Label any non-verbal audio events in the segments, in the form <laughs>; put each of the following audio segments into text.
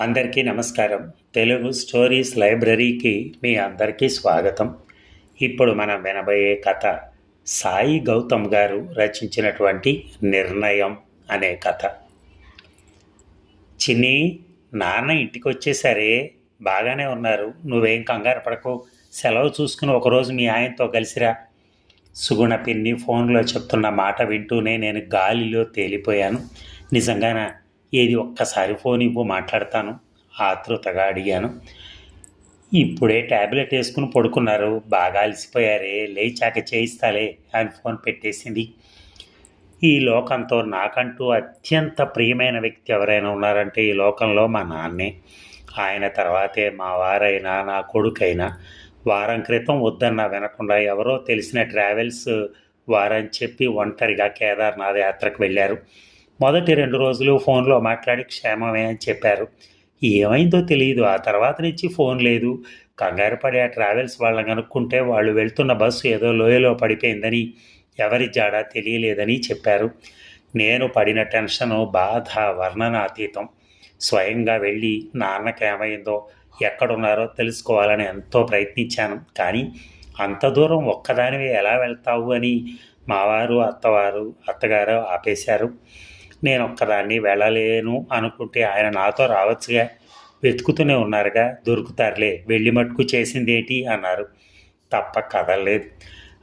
అందరికీ నమస్కారం. తెలుగు స్టోరీస్ లైబ్రరీకి మీ అందరికీ స్వాగతం. ఇప్పుడు మనం వినబోయే కథ సాయి గౌతమ్ గారు రచించినటువంటి నిర్ణయం అనే కథ. చిన్ని నాన్న ఇంటికి వచ్చేసరే బాగానే ఉన్నారు. నువ్వేం కంగారు పడకు. సెలవు చూసుకుని ఒకరోజు మీ ఆయనతో కలిసిరా. సుగుణ పిన్ని ఫోన్లో చెప్తున్న మాట వింటూనే నేను గాలిలో తేలిపోయాను. నిజంగానా? ఏది ఒక్కసారి ఫోన్ ఇవ్వు మాట్లాడతాను. ఆతృతగా అడిగాను. ఇప్పుడే ట్యాబ్లెట్ వేసుకుని పడుకున్నారు. బాగా అలసిపోయారే లేచాక చేయిస్తాలే అని ఫోన్ పెట్టేసింది. ఈ లోకంతో నాకంటూ అత్యంత ప్రియమైన వ్యక్తి ఎవరైనా ఉన్నారంటే ఈ లోకంలో మా నాన్నే. ఆయన తర్వాతే మా వారైనా నా కొడుకైనా. వారం క్రితం వద్దన్నా వినకుండా ఎవరో తెలిసిన ట్రావెల్స్ వారని చెప్పి ఒంటరిగా కేదార్నాథ్ యాత్రకు వెళ్ళారు. మొదటి రెండు రోజులు ఫోన్లో మాట్లాడి క్షేమమే అని చెప్పారు. ఏమైందో తెలియదు ఆ తర్వాత నుంచి ఫోన్ లేదు. కంగారు పడి ఆ ట్రావెల్స్ వాళ్ళని కనుక్కుంటే వాళ్ళు వెళ్తున్న బస్సు ఏదో లోయలో పడిపోయిందని ఎవరి జాడా తెలియలేదని చెప్పారు. నేను పడిన టెన్షను బాధ వర్ణనాతీతం స్వయంగా వెళ్ళి నాన్నకి ఏమైందో ఎక్కడున్నారో తెలుసుకోవాలని ఎంతో ప్రయత్నించాను. కానీ అంత దూరం ఒక్కదానివే ఎలా వెళ్తావు అని మావారు అత్తవారు అత్తగారు ఆపేశారు. నేను ఒక్కదాన్ని వెళ్ళలేను అనుకుంటే ఆయన నాతో రావచ్చుగా. వెతుకుతూనే ఉన్నారుగా. దొరుకుతారులే. వెళ్ళి మట్టుకు చేసిందేటి? అన్నారు. తప్ప కదలలేదు.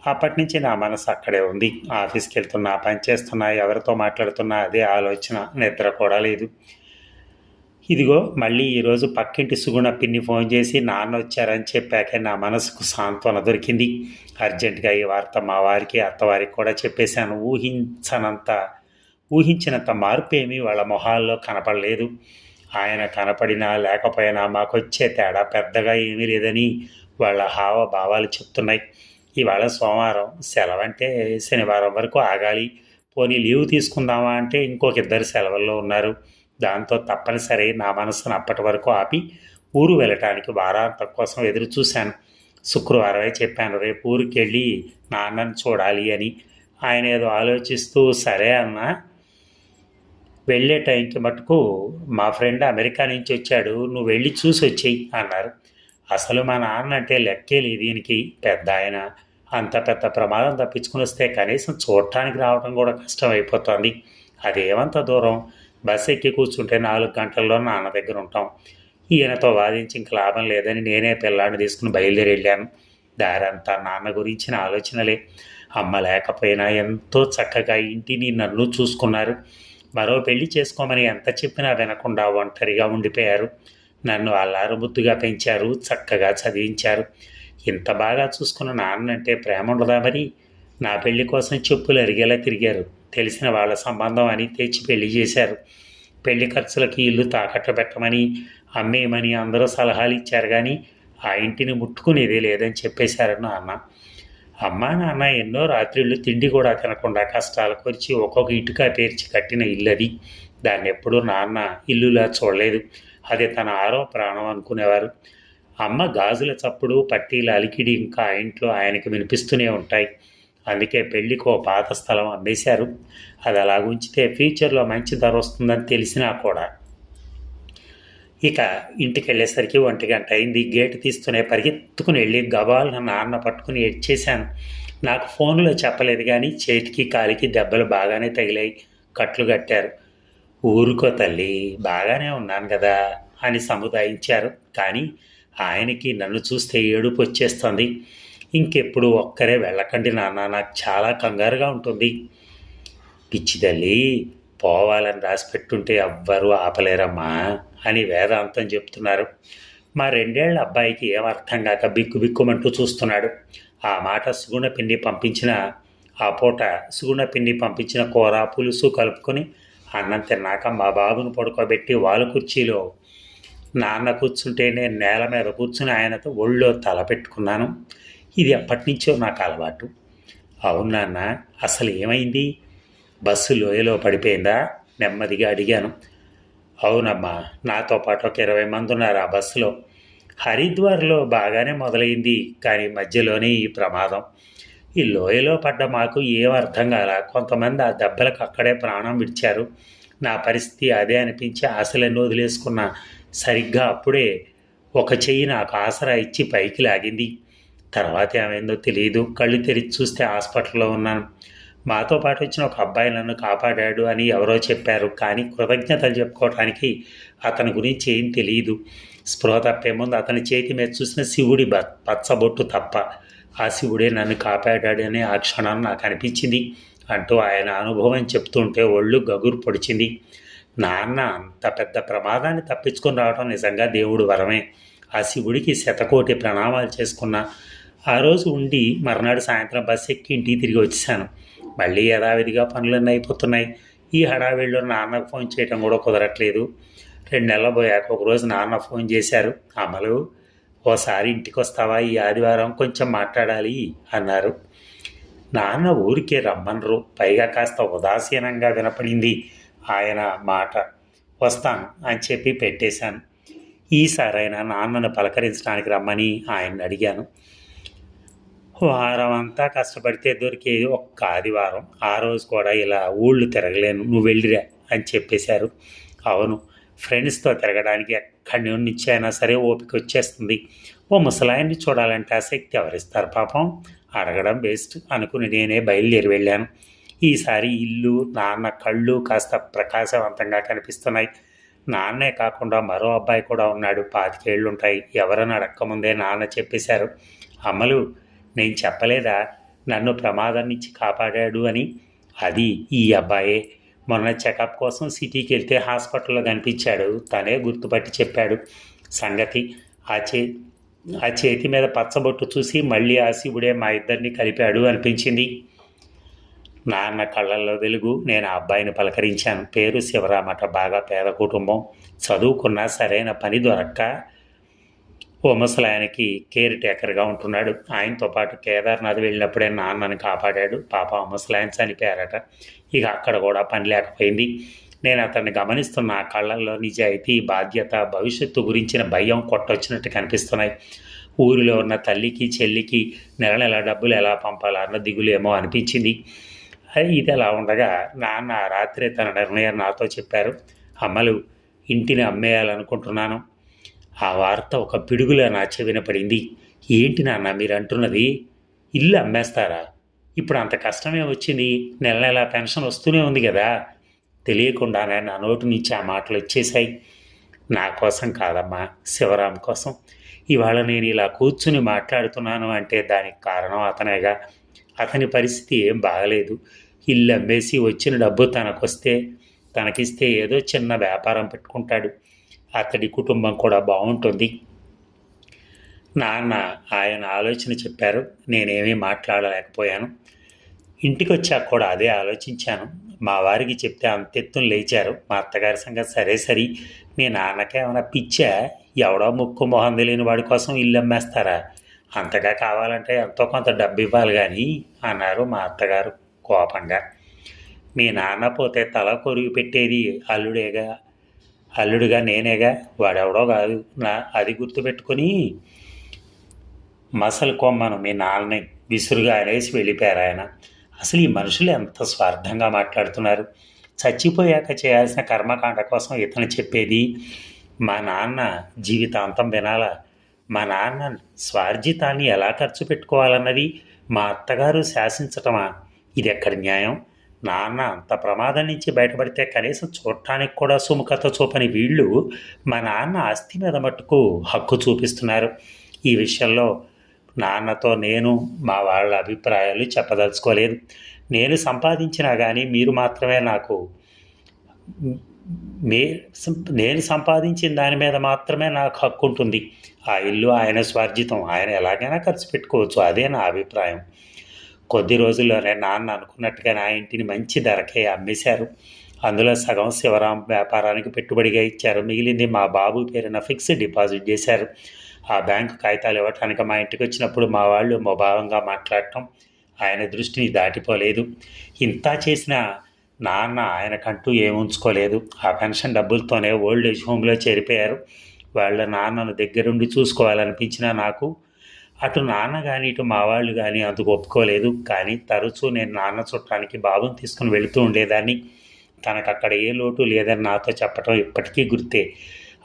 అప్పటి నుంచి నా మనసు అక్కడే ఉంది. ఆఫీస్కి వెళ్తున్నా పని చేస్తున్నా ఎవరితో మాట్లాడుతున్నా అదే ఆలోచన. నిద్ర కూడా లేదు. ఇదిగో మళ్ళీ ఈరోజు పక్కింటి సుగుణ పిన్ని ఫోన్ చేసి నాన్న వచ్చారని చెప్పాకే నా మనసుకు సాంత్వన దొరికింది. అర్జెంటుగా ఈ వార్త మా వారికి అత్తవారికి కూడా చెప్పేశాను. ఊహించనంత ఊహించినంత మార్పు ఏమీ వాళ్ళ మొహాల్లో కనపడలేదు. ఆయన కనపడినా లేకపోయినా మాకొచ్చే తేడా పెద్దగా ఏమీ లేదని వాళ్ళ హావభావాలు చెప్తున్నాయి. ఇవాళ సోమవారం సెలవంటే శనివారం వరకు ఆగాలి. పోనీ లీవ్ తీసుకుందామా అంటే ఇంకొక ఇద్దరు సెలవుల్లో ఉన్నారు. దాంతో తప్పనిసరి నా మనసును అప్పటి వరకు ఆపి ఊరు వెళ్ళటానికి వారాంతం కోసం ఎదురు చూశాను. శుక్రవారమే చెప్పాను రేపు ఊరికి వెళ్ళి నాన్నని చూడాలి అని. ఆయన ఏదో ఆలోచిస్తూ సరే అన్నా వెళ్ళే టైంకి మటుకు మా ఫ్రెండ్ అమెరికా నుంచి వచ్చాడు నువ్వు వెళ్ళి చూసి వచ్చేయి అన్నారు. అసలు మా నాన్న అంటే లెక్కే లేదు దీనికి పెద్ద ఆయన. అంత పెద్ద ప్రమాదం తప్పించుకుని వస్తే కనీసం చూడటానికి రావడం కూడా కష్టం అయిపోతుంది అదేమంత దూరం? బస్ ఎక్కి కూర్చుంటే నాలుగు గంటల్లో నాన్న దగ్గర ఉంటాం. ఈయనతో వాదించి ఇంక లాభం లేదని నేనే పిల్లాడిని తీసుకుని బయలుదేరి వెళ్ళాను. దారంతా నాన్న గురించిన ఆలోచనలే. అమ్మ లేకపోయినా ఎంతో చక్కగా ఇంటిని నన్ను చూసుకున్నారు. మరో పెళ్ళి చేసుకోమని ఎంత చెప్పినా వినకుండా ఒంటరిగా ఉండిపోయారు. నన్ను అల్లారు పెంచారు చక్కగా చదివించారు. ఇంత బాగా చూసుకున్న నాన్నంటే ప్రేమ ఉండదా మరి? నా పెళ్ళి కోసం చెప్పులు అరిగేలా తిరిగారు. తెలిసిన వాళ్ళ సంబంధం అని తెచ్చి పెళ్ళి చేశారు. పెళ్ళి ఖర్చులకి ఇల్లు తాకట్టు పెట్టమని అమ్మేయమని అందరూ సలహాలు ఇచ్చారు కానీ ఆ ఇంటిని ముట్టుకునేదే లేదని చెప్పేశారు నాన్న. అమ్మ నాన్న ఎన్నో రాత్రిళ్ళు తిండి కూడా తినకుండా కష్టాలు కొరిచి ఒక్కొక్క ఇటుక పేర్చి కట్టిన ఇల్లు అది దాన్ని ఎప్పుడూ నాన్న ఇల్లులా చూడలేదు. అది తన ఆరో ప్రాణం అనుకునేవారు. అమ్మ గాజుల చప్పుడు పట్టీల అలికిడి ఇంకా ఆ ఇంట్లో ఆయనకి వినిపిస్తూనే ఉంటాయి. అందుకే పెళ్ళికి ఓ పాత స్థలం అమ్మేశారు. అది అలాగుంచితే ఉంచితే ఫ్యూచర్లో మంచి ధర వస్తుందని తెలిసినా కూడా ఇక ఇంటికి వెళ్ళేసరికి ఒంటి గంట అయింది. గేటు తీస్తూనే పరిగెత్తుకుని వెళ్ళి గబాలను నాన్న పట్టుకుని ఎడ్చేశాను నాకు ఫోన్లో చెప్పలేదు కానీ చేతికి కాలికి దెబ్బలు బాగానే తగిలాయి. కట్లు కట్టారు. ఊరుకో తల్లి బాగానే ఉన్నాను కదా అని సముదాయించారు. కానీ ఆయనకి నన్ను చూస్తే ఏడుపు వచ్చేస్తుంది. ఇంకెప్పుడు ఒక్కరే వెళ్ళకండి నాన్న నాకు చాలా కంగారుగా ఉంటుంది. పిచ్చి తల్లి పోవాలని రాసి పెట్టుంటే ఎవ్వరూ ఆపలేరమ్మా. అని వేదాంతం చెప్తున్నారు. మా రెండేళ్ళ అబ్బాయికి ఏం అర్థం కాక బిక్కు బిక్కుమంటూ చూస్తున్నాడు. ఆ మాట సుగుణ పిండి పంపించిన ఆ పూట సుగుణ పిండి పంపించిన కూర పులుసు కలుపుకొని అన్నం తిన్నాక మా బాబును పడుకోబెట్టి వాళ్ళ కుర్చీలో నాన్న కూర్చుంటే నేను నేల మీద కూర్చుని ఆయనతో ఒళ్ళో తల పెట్టుకున్నాను. ఇది ఎప్పటి నుంచో నాకు అలవాటు. అవును నాన్న అసలు ఏమైంది? బస్సు లోయలో పడిపోయిందా? నెమ్మదిగా అడిగాను. అవునమ్మా నాతో పాటు ఒక ఇరవై మంది ఉన్నారు ఆ బస్సులో. హరిద్వార్లో బాగానే మొదలైంది కానీ మధ్యలోనే ఈ ప్రమాదం. ఈ లోయలో పడ్డ మాకు ఏం అర్థం కాల? కొంతమంది ఆ దెబ్బలకు అక్కడే ప్రాణం విడిచారు. నా పరిస్థితి అదే అనిపించి ఆశలన్నీ వదిలేసుకున్న సరిగ్గా అప్పుడే ఒక చెయ్యి నాకు ఆసరా ఇచ్చి పైకి లాగింది. తర్వాత ఏమైందో తెలియదు కళ్ళు తెరిచి చూస్తే హాస్పిటల్లో ఉన్నాను. మాతో పాటు వచ్చిన ఒక అబ్బాయి నన్ను కాపాడాడు అని ఎవరో చెప్పారు కానీ కృతజ్ఞతలు చెప్పుకోవడానికి అతని గురించి ఏం తెలియదు స్పృహ తప్పే ముందు అతని చేతి మీద చూసిన శివుడి బ పచ్చబొట్టు తప్ప ఆ శివుడే నన్ను కాపాడాడు అనే ఆ క్షణం నాకు అనిపించింది అంటూ ఆయన అనుభవం చెప్తుంటే ఒళ్ళు గగురు పొడిచింది. నాన్న అంత పెద్ద ప్రమాదాన్ని తప్పించుకొని రావడం నిజంగా దేవుడు వరమే. ఆ శివుడికి శతకోటి ప్రణామాలు చేసుకున్న. ఆ రోజు ఉండి మర్నాడు సాయంత్రం బస్సు ఎక్కి ఇంటికి తిరిగి వచ్చేసాను మళ్ళీ యథావిధిగా పనులన్నీ అయిపోతున్నాయి. ఈ హడావిడిలో నాన్నకు ఫోన్ చేయడం కూడా కుదరట్లేదు. రెండు నెలలు పోయాక ఒకరోజు నాన్న ఫోన్ చేశారు. అమలు ఓసారి ఇంటికి వస్తావా ఈ ఆదివారం కొంచెం మాట్లాడాలి అన్నారు. నాన్న ఊరికే రమ్మనరు. పైగా కాస్త ఉదాసీనంగా వినపడింది. ఆయన మాట వస్తాను అని చెప్పి పెట్టేశాను. ఈసారైనా నాన్నను పలకరించడానికి రమ్మని ఆయన్ని అడిగాను. <laughs> వారం అంతా కష్టపడితే దొరికేది ఒక్క ఆదివారం. ఆ రోజు కూడా ఇలా ఊళ్ళు తిరగలేను. నువ్వు వెళ్ళిరా అని చెప్పేశారు. అవును ఫ్రెండ్స్తో తిరగడానికి ఎక్కడి నుంచి అయినా సరే ఓపిక వచ్చేస్తుంది. ఓ ముసలాయన్ని చూడాలంటే ఆసక్తి ఎవరిస్తారు పాపం? అడగడం బెస్ట్ అనుకుని నేనే బయలుదేరి వెళ్ళాను. ఈసారి ఇల్లు నాన్న కళ్ళు కాస్త ప్రకాశవంతంగా కనిపిస్తున్నాయి. నాన్నే కాకుండా మరో అబ్బాయి కూడా ఉన్నాడు. పాతికేళ్ళు ఉంటాయి ఎవరని అడక్కముందే నాన్న చెప్పేశారు. అమలు నేను చెప్పలేదా? నన్ను ప్రమాదం నుంచి కాపాడాడు అని. అది ఈ అబ్బాయే. మొన్న చెకప్ కోసం సిటీకి వెళ్తే హాస్పిటల్లో కనిపించాడు. తనే గుర్తుపట్టి చెప్పాడు. సంగతి ఆ చే ఆ చేతి మీద పచ్చబొట్టు చూసి మళ్ళీ ఆ శివుడే మా ఇద్దరిని కలిపాడు అనిపించింది. నాన్న కళ్ళల్లో వెలుగు నేను ఆ అబ్బాయిని పలకరించాను. పేరు శివరామట బాగా పేద కుటుంబం. చదువుకున్నా సరైన పని దొరక్క. ఓ ముసలాయనకి కేర్ టేకర్గా ఉంటున్నాడు. ఆయనతో పాటు కేదార్నాథ్ వెళ్ళినప్పుడే నాన్నని కాపాడాడు. పాప ఆ ముసలాయన చనిపోయారట. ఇక అక్కడ కూడా పని లేకపోయింది. నేను అతన్ని గమనిస్తున్న ఆ కళ్ళల్లో నిజాయితీ బాధ్యత భవిష్యత్తు గురించిన భయం కొట్టొచ్చినట్టు కనిపిస్తున్నాయి. ఊరిలో ఉన్న తల్లికి చెల్లికి నెల నెల డబ్బులు ఎలా పంపాలన్న దిగులేమో అనిపించింది. అది ఇది అలా ఉండగా నాన్న రాత్రి తన నిర్ణయం నాతో చెప్పారు. అమ్మలు ఇంటిని అమ్మేయాలనుకుంటున్నాను. ఆ వార్త ఒక పిడుగులా నా చెవిన పడింది ఏంటి నాన్న మీరు అంటున్నది ఇల్లు అమ్మేస్తారా? ఇప్పుడు అంత కష్టమే వచ్చింది. నెల నెల పెన్షన్ వస్తూనే ఉంది కదా. తెలియకుండానే నా నోటి నుంచి ఆ మాటలు వచ్చేసాయి నా కోసం కాదమ్మా శివరాం కోసం. ఇవాళ నేను ఇలా కూర్చుని మాట్లాడుతున్నాను అంటే దానికి కారణం అతనేగా. అతని పరిస్థితి ఏం బాగలేదు. ఇల్లు అమ్మేసి వచ్చిన డబ్బు తనకొస్తే తనకిస్తే ఏదో చిన్న వ్యాపారం పెట్టుకుంటాడు. అతడి కుటుంబం కూడా బాగుంటుంది. నాన్న ఆయన ఆలోచన చెప్పారు. నేనేమీ మాట్లాడలేకపోయాను. ఇంటికి వచ్చాక కూడా అదే ఆలోచించాను. మా వారికి చెప్తే అంతెత్తును లేచారు. మా అత్తగారి సంగతి సరే సరి. మీ నాన్నకేమైనా పిచ్చా? ఎవడో ముక్కు మొహం తెలియని వాడి కోసం ఇల్లు అమ్మేస్తారా? అంతగా కావాలంటే ఎంతో కొంత డబ్బు ఇవ్వాలి కానీ అన్నారు మా అత్తగారు కోపంగా. మీ నాన్న పోతే తల కొరిగి పెట్టేది అల్లుడేగా? అల్లుడుగా నేనేగా వాడెవడో కాదు. నా అది గుర్తుపెట్టుకొని మసలు కొమ్మను మీ నాన్నని విసురుగా అనేసి వెళ్ళిపోయారు ఆయన. అసలు ఈ మనుషులు ఎంత స్వార్థంగా మాట్లాడుతున్నారు? చచ్చిపోయాక చేయాల్సిన కర్మకాండ కోసం ఇతను చెప్పేది మా నాన్న జీవితాంతం వినాలా? మా నాన్న స్వార్జితాన్ని ఎలా ఖర్చు పెట్టుకోవాలన్నది మా అత్తగారు శాసించటమా? ఇది ఎక్కడ న్యాయం? నాన్న అంత ప్రమాదం నుంచి బయటపడితే కనీసం చూడటానికి కూడా సుముఖత చూపని వీళ్ళు మా నాన్న ఆస్తి మీద మట్టుకు హక్కు చూపిస్తున్నారు. ఈ విషయంలో నాన్నతో నేను మా వాళ్ళ అభిప్రాయాలు చెప్పదలుచుకోలేదు. నేను సంపాదించినా కానీ మీరు మాత్రమే నాకు మే నేను సంపాదించిన దాని మీద మాత్రమే నాకు హక్కు ఉంటుంది. ఆ ఇల్లు ఆయన స్వార్జితం. ఆయన ఎలాగైనా ఖర్చు పెట్టుకోవచ్చు. అదే నా అభిప్రాయం. కొద్ది రోజుల్లోనే నాన్న అనుకున్నట్టుగా నా ఇంటిని మంచి ధరకే అమ్మేశారు. అందులో సగం శివరాం వ్యాపారానికి పెట్టుబడిగా ఇచ్చారు. మిగిలింది మా బాబు పేరున ఫిక్స్డ్ డిపాజిట్ చేశారు. ఆ బ్యాంకు కాగితాలు ఇవ్వటానికి మా ఇంటికి వచ్చినప్పుడు మా వాళ్ళు మొభావంగా మాట్లాడటం ఆయన దృష్టిని దాటిపోలేదు. ఇంత చేసిన నాన్న ఆయనకంటూ ఏముంచుకోలేదు ఆ పెన్షన్ డబ్బులతోనే ఓల్డ్ ఏజ్ హోమ్లో చేరిపోయారు. వాళ్ళ నాన్నను దగ్గరుండి చూసుకోవాలనిపించినా నాకు అటు నాన్న కానీ ఇటు మా వాళ్ళు కానీ అందుకు ఒప్పుకోలేదు. కానీ తరచూ నేను నాన్న చుట్టానికి బాబుని తీసుకుని వెళుతూ ఉండేదాన్ని. తనకు అక్కడ ఏ లోటు లేదని నాతో చెప్పటం ఇప్పటికీ గుర్తే.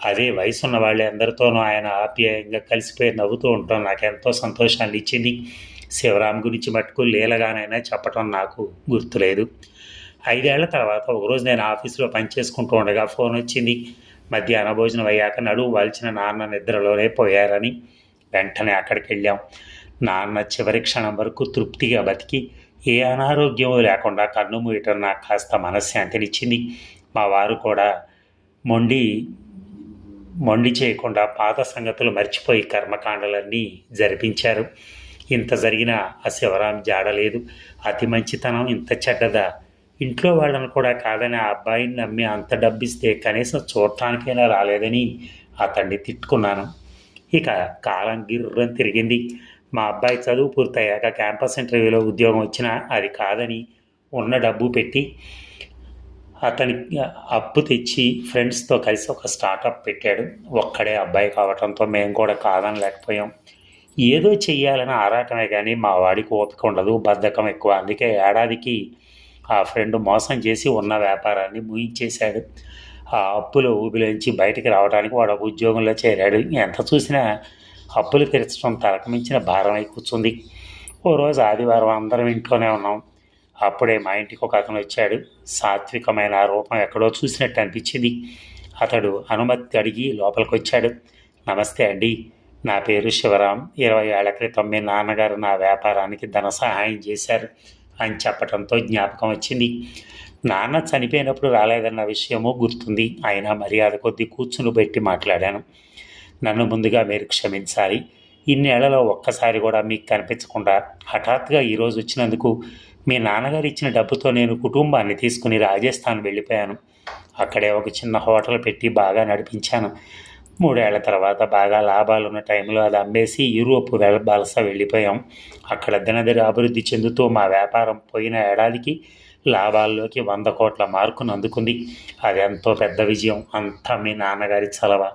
అదే వయసు ఉన్న అందరితోనూ ఆయన ఆప్యాయంగా కలిసిపోయి నవ్వుతూ ఉంటాం నాకు ఎంతో సంతోషాన్ని ఇచ్చింది. శివరాం గురించి మట్టుకు లీలగానైనా చెప్పటం నాకు గుర్తులేదు. ఐదేళ్ళ తర్వాత ఒకరోజు నేను ఆఫీసులో పనిచేసుకుంటూ ఉండగా ఫోన్ వచ్చింది. మధ్యాహ్న భోజనం అయ్యాక నడువు వాల్చిన నాన్న నిద్రలోనే పోయారని. వెంటనే అక్కడికి వెళ్ళాం నాన్న చివరి క్షణం వరకు తృప్తిగా బతికి ఏ అనారోగ్యం లేకుండా కన్ను మూయటం నాకు కాస్త మనశ్శాంతినిచ్చింది. మా వారు కూడా మొండి మొండి చేయకుండా పాత సంగతులు మర్చిపోయి కర్మకాండలన్నీ జరిపించారు. ఇంత జరిగిన ఆ శివరాం జాడలేదు అతి మంచితనం ఇంత చెడ్డదా? ఇంట్లో వాళ్ళని కూడా కాదని ఆ అబ్బాయిని నమ్మి అంత డబ్బిస్తే కనీసం చూడటానికైనా రాలేదని అతన్ని తిట్టుకున్నాను. ఇక కాలం గిర్రం తిరిగింది. మా అబ్బాయి చదువు పూర్తయ్యాక క్యాంపస్ ఇంటర్వ్యూలో ఉద్యోగం వచ్చినా అది కాదని ఉన్న డబ్బు పెట్టి అతని అప్పు తెచ్చి ఫ్రెండ్స్తో కలిసి ఒక స్టార్టప్ పెట్టాడు. ఒక్కడే అబ్బాయి కావటంతో మేము కూడా కాదని లేకపోయాం ఏదో చెయ్యాలని ఆరాటమే కానీ మా వాడికి ఓపిక ఉండదు బద్ధకం ఎక్కువ. అందుకే ఏడాదికి ఆ ఫ్రెండ్ మోసం చేసి ఉన్న వ్యాపారాన్ని ముయించేశాడు ఆ అప్పుల ఊబిలోంచి బయటికి రావడానికి వాడు ఒక ఉద్యోగంలో చేరాడు. ఎంత చూసినా అప్పులు తీర్చడం తలకమించిన భారం భారమై కూర్చుంది. ఓ రోజు ఆదివారం అందరం ఇంట్లోనే ఉన్నాం. అప్పుడే మా ఇంటికి ఒక అతను వచ్చాడు. సాత్వికమైన ఆ రూపం ఎక్కడో చూసినట్టు అనిపించింది. అతడు అనుమతి అడిగి లోపలికి వచ్చాడు. నమస్తే అండి. నా పేరు శివరాం. ఇరవై ఏళ్ళ క్రితం మీ నాన్నగారు నా వ్యాపారానికి ధన సహాయం చేశారు అని చెప్పడంతో జ్ఞాపకం వచ్చింది. నాన్న చనిపోయినప్పుడు రాలేదన్న విషయము గుర్తుంది. అయినా మర్యాద కొద్దీ కూర్చుని పెట్టి మాట్లాడాను. నన్ను ముందుగా మీరు క్షమించాలి. ఇన్నేళ్ళలో ఒక్కసారి కూడా మీకు కనిపించకుండా హఠాత్తుగా ఈరోజు వచ్చినందుకు మీ నాన్నగారు ఇచ్చిన డబ్బుతో నేను కుటుంబాన్ని తీసుకుని రాజస్థాన్ వెళ్ళిపోయాను. అక్కడే ఒక చిన్న హోటల్ పెట్టి బాగా నడిపించాను. మూడేళ్ళ తర్వాత బాగా లాభాలు ఉన్న టైంలో అది అమ్మేసి యూరోప్ వెళ్ళబాలస వెళ్ళిపోయాం. అక్కడ దినదిన అభివృద్ధి చెందుతూ మా వ్యాపారం పోయిన ఏడాదికి లాభాల్లోకి వంద కోట్ల మార్కును అందుకుంది. అది ఎంతో పెద్ద విజయం. అంతా మీ నాన్నగారి చలవ.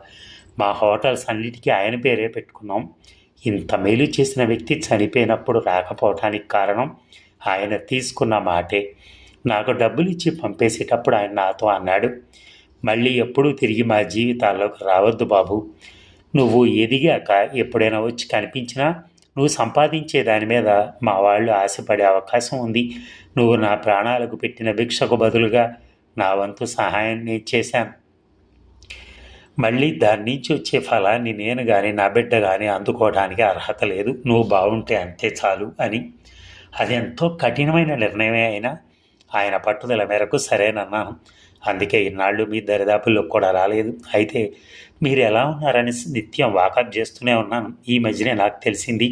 మా హోటల్స్ అన్నిటికీ ఆయన పేరే పెట్టుకున్నాం. ఇంత మేలు చేసిన వ్యక్తి చనిపోయినప్పుడు రాకపోవటానికి కారణం ఆయన తీసుకున్న మాటే. నాకు డబ్బులు ఇచ్చి పంపేసేటప్పుడు ఆయన నాతో అన్నాడు. మళ్ళీ ఎప్పుడూ తిరిగి మా జీవితాల్లోకి రావద్దు బాబు. నువ్వు ఎదిగాక ఎప్పుడైనా వచ్చి కనిపించినా నువ్వు సంపాదించే దాని మీద మా వాళ్ళు ఆశపడే అవకాశం ఉంది. నువ్వు నా ప్రాణాలకు పెట్టిన భిక్షకు బదులుగా నా వంతు సహాయాన్ని చేశాను. మళ్ళీ దాని నుంచి వచ్చే ఫలాన్ని నేను కానీ నా బిడ్డ కానీ అందుకోవడానికి అర్హత లేదు. నువ్వు బాగుంటే అంతే చాలు అని. అది ఎంతో కఠినమైన నిర్ణయమే అయినా ఆయన పట్టుదల మేరకు సరేనన్నాను. అందుకే ఇన్నాళ్ళు మీ దరిదాపుల్లో కూడా రాలేదు. అయితే మీరు ఎలా ఉన్నారని నిత్యం వాకప్ చేస్తూనే ఉన్నాను. ఈ మధ్యనే నాకు తెలిసింది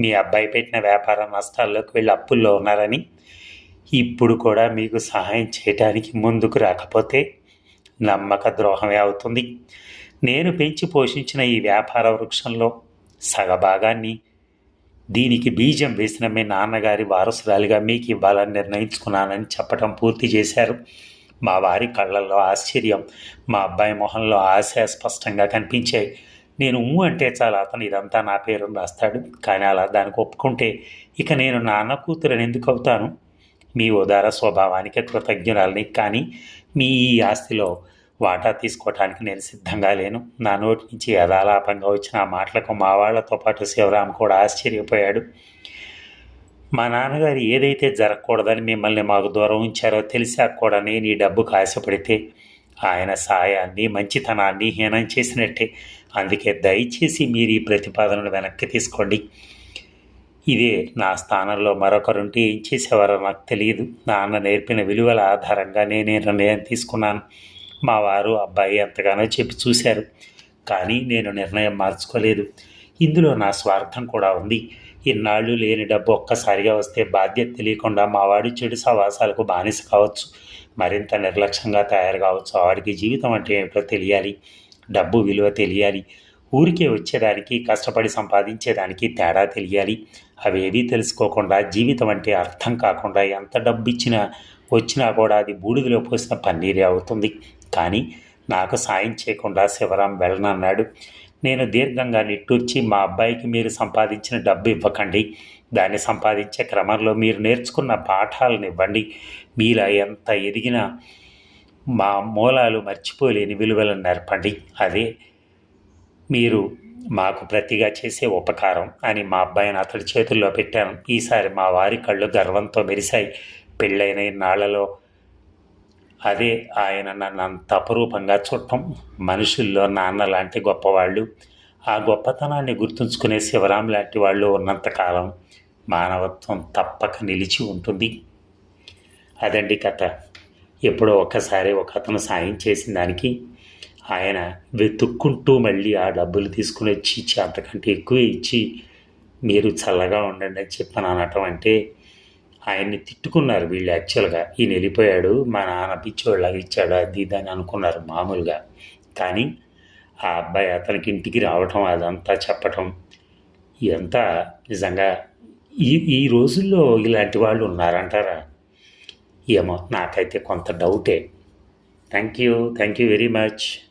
మీ అబ్బాయి పెట్టిన వ్యాపార నష్టాల్లోకి వెళ్ళి అప్పుల్లో ఉన్నారని. ఇప్పుడు కూడా మీకు సహాయం చేయడానికి ముందుకు రాకపోతే నమ్మక ద్రోహమే అవుతుంది. నేను పెంచి పోషించిన ఈ వ్యాపార వృక్షంలో సగభాగాన్ని దీనికి బీజం వేసిన మీ నాన్నగారి వారసురాలిగా మీకు ఇవ్వాలని నిర్ణయించుకున్నానని చెప్పటం పూర్తి చేశారు. మా వారి కళ్ళల్లో ఆశ్చర్యం. మా అబ్బాయి మొహంలో ఆశ స్పష్టంగా కనిపించాయి. నేను ఊ అంటే చాలా అతను ఇదంతా నా పేరు రాస్తాడు. కానీ అలా దానికి ఒప్పుకుంటే ఇక నేను నాన్న కూతురని ఎందుకు అవుతాను? మీ ఉదార స్వభావానికి కృతజ్ఞురాలని. కానీ మీ ఈ ఆస్తిలో వాటా తీసుకోవటానికి నేను సిద్ధంగా లేను. నా నోటి నుంచి యథాలాపంగా వచ్చిన ఆ మాటలకు మా వాళ్ళతో పాటు శివరాం కూడా ఆశ్చర్యపోయాడు. మా నాన్నగారు ఏదైతే జరగకూడదని మిమ్మల్ని మాకు దూరం ఉంచారో తెలిసాక కూడా నేను ఈ డబ్బుకు ఆశపడితే ఆయన సాయాన్ని మంచితనాన్ని హీనం చేసినట్టే. అందుకే దయచేసి మీరు ఈ ప్రతిపాదనను వెనక్కి తీసుకోండి. ఇదే నా స్థానంలో మరొకరుంటే ఏం చేసేవారో నాకు తెలియదు. నాన్న నేర్పిన విలువల ఆధారంగా నేనే నిర్ణయం తీసుకున్నాను. మా వారు అబ్బాయి ఎంతగానో చెప్పి చూశారు. కానీ నేను నిర్ణయం మార్చుకోలేదు. ఇందులో నా స్వార్థం కూడా ఉంది. ఇన్నాళ్ళు లేని డబ్బు ఒక్కసారిగా వస్తే బాధ్యత తెలియకుండా మావాడి చెడు సవాసాలకు బానిస కావచ్చు. మరింత నిర్లక్ష్యంగా తయారు కావచ్చు. వాడికి జీవితం అంటే ఏమిటో తెలియాలి. డబ్బు విలువ తెలియాలి. ఊరికే వచ్చేదానికి కష్టపడి సంపాదించేదానికి తేడా తెలియాలి. అవేవీ తెలుసుకోకుండా జీవితం అంటే అర్థం కాకుండా ఎంత డబ్బు ఇచ్చినా వచ్చినా కూడా అది బూడిదలో పోసిన పన్నీరే అవుతుంది. కానీ నాకు సాయం చేయకుండా శివరాం వెళ్ళనన్నాడు. నేను దీర్ఘంగా నిట్టూర్చి మా అబ్బాయికి మీరు సంపాదించిన డబ్బు ఇవ్వకండి. దాన్ని సంపాదించే క్రమంలో మీరు నేర్చుకున్న పాఠాలను ఇవ్వండి. మీలా ఎంత ఎదిగినా మా మూలాలు మర్చిపోలేని విలువలను నేర్పండి. అదే మీరు మాకు ప్రతిగా చేసే ఉపకారం అని మా అబ్బాయిని అతడి చేతుల్లో పెట్టాను. ఈసారి మా వారి కళ్ళు గర్వంతో మెరిశాయి. పెళ్ళైన నాళ్ళలో అదే ఆయన నన్ను అంత అపరూపంగా చూడటం మనుషుల్లో నాన్న లాంటి గొప్పవాళ్ళు ఆ గొప్పతనాన్ని గుర్తుంచుకునే శివరాం లాంటి వాళ్ళు ఉన్నంతకాలం మానవత్వం తప్పక నిలిచి ఉంటుంది. అదండి కథ. ఎప్పుడో ఒక్కసారి ఒక అతను సాయం చేసిన దానికి ఆయన వెతుక్కుంటూ మళ్ళీ ఆ డబ్బులు తీసుకుని వచ్చి ఇచ్చి అంతకంటే ఎక్కువ ఇచ్చి మీరు చల్లగా ఉండండి అని చెప్పని అనటం అంటే ఆయన్ని తిట్టుకున్నారు వీళ్ళు యాక్చువల్గా. ఈయన వెళ్ళిపోయాడు మా నాన్న పిచ్చోళ్ళగా ఇచ్చాడు అది ఇది అని అనుకున్నారు మామూలుగా. కానీ ఆ అబ్బాయి అతనికి ఇంటికి రావటం అదంతా చెప్పటం ఇదంతా నిజంగా ఈ ఈ రోజుల్లో ఇలాంటి వాళ్ళు ఉన్నారంటారా? ఏమో నాకైతే కొంత డౌటే. Thank you thank you very much.